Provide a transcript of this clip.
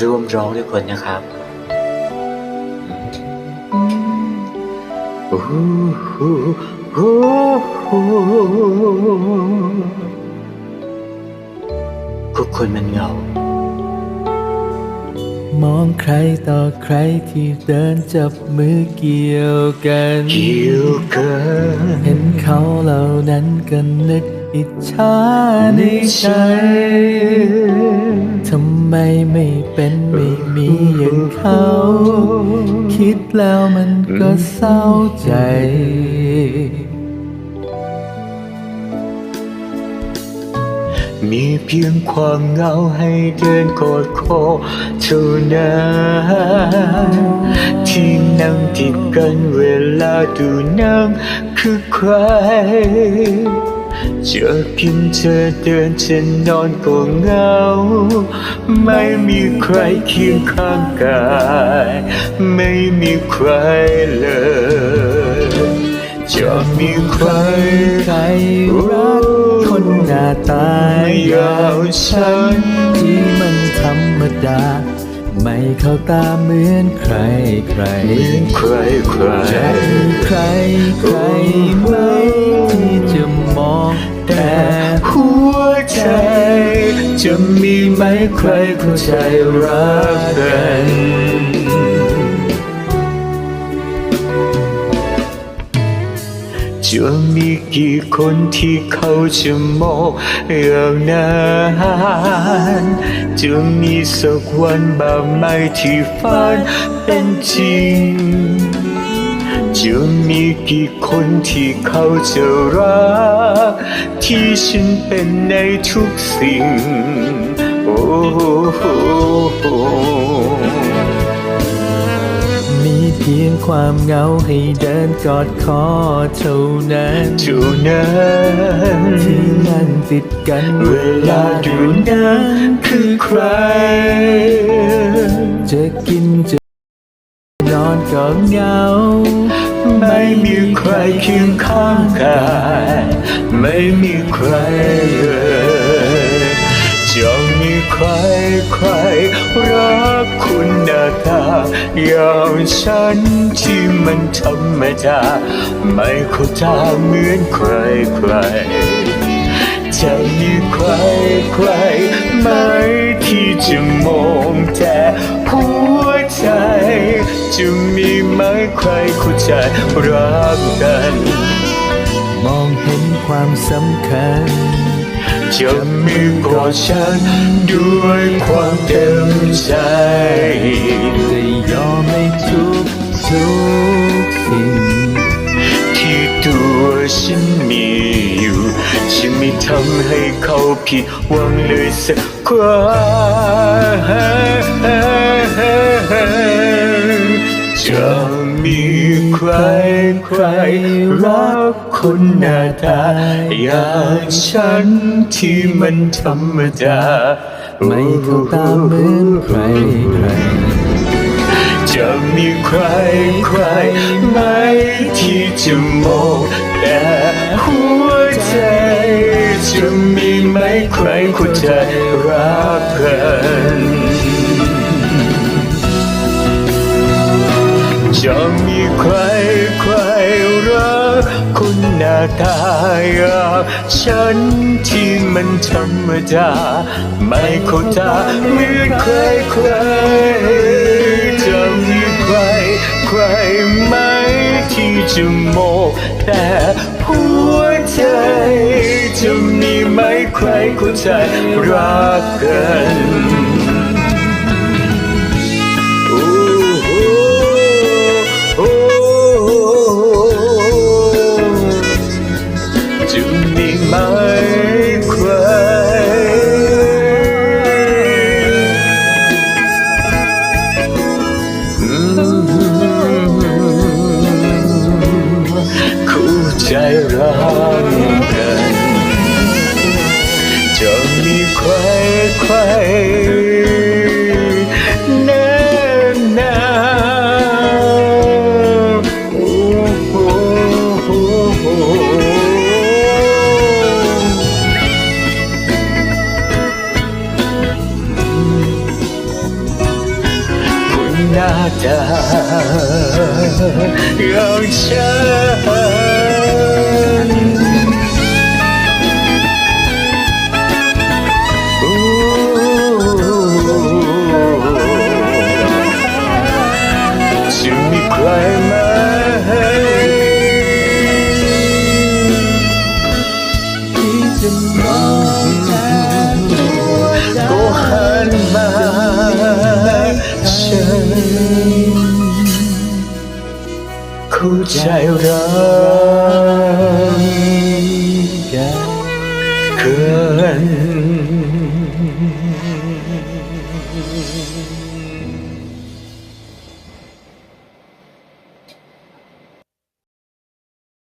ร่วมร้องด้วยคนนะครับโอ้โหโอ้โหทุกคนมันเหงา มองใครต่อใครที่เดินจับมือเกี่ยวกันเกี่ยวกันเห็นเขาเหล่านั้นก็นึกอิจฉาในใจทำไมไม่เป็นไม่มีอย่างเขา คิดแล้วมันก็เศร้าใจ มีเพียงความเหงาให้เดินกอดคอเท่านั้นที่นั่งติดกันเวลาดูหนังคือใครจะกินจะเธอเดินจะนนอนก็เหงา ไม่มีใครเคียงข้างกาย ไม่มีใครเลย จะมีใครใครรัก ตายางฉันที่มันธรรมดา ไม่เข้าตาเหมือนใครใครเหมือนใครใครจะมีใครใครไหมที่จะมองแต่หัวใจ จะมีไหมใครเข้าใจรักกัน จะมีกี่คนที่เขาจะมองอย่างนั้นจะมีสักวันบ้างไหมที่ฝันเป็นจริง จะมีกี่คนที่เขาจะรัก ที่ฉันเป็นในทุกสิ่ง โอ้โห พียงความเหงาให้เดินกอดคอเท่านั้นเท่านั้นที่นั่งติดกันเวลาดูหนังคือใคร จะกินจะนอนก็เหงา ไม่มีใครเคียงข้างกาย ไม่มีใครเลย คุณหน้าตาอย่างฉันที่มันธรรมดาไม่เข้าตาเหมือนใครใครจะมีใครใครไหมที่จะมองแต่หัวใจ จะมีไหมใครเข้าใจรักกัน มองเห็นความสำคัญจะมีกอดฉันด้วยความเต็มใจ ผิดหวังเลยสักครั้งจะมีใครใครรักคนหน้าตาอย่างฉันที่มันธรรมดา ไม่เข้าตาเหมือนใครใครจะมีใครใครไหมที่จะมองแต่หัวใจจะมี ใจรักกันจะมีใครใครรักคุณหน้าตาอย่างฉันที่มันธรรมดา ไม่เข้าตาเหมือนใครใครจะมีใครใครไหมที่จะมองแต่หัวใจ ใครเข้าใจรักกัน หน้า คู่ใจรักกัน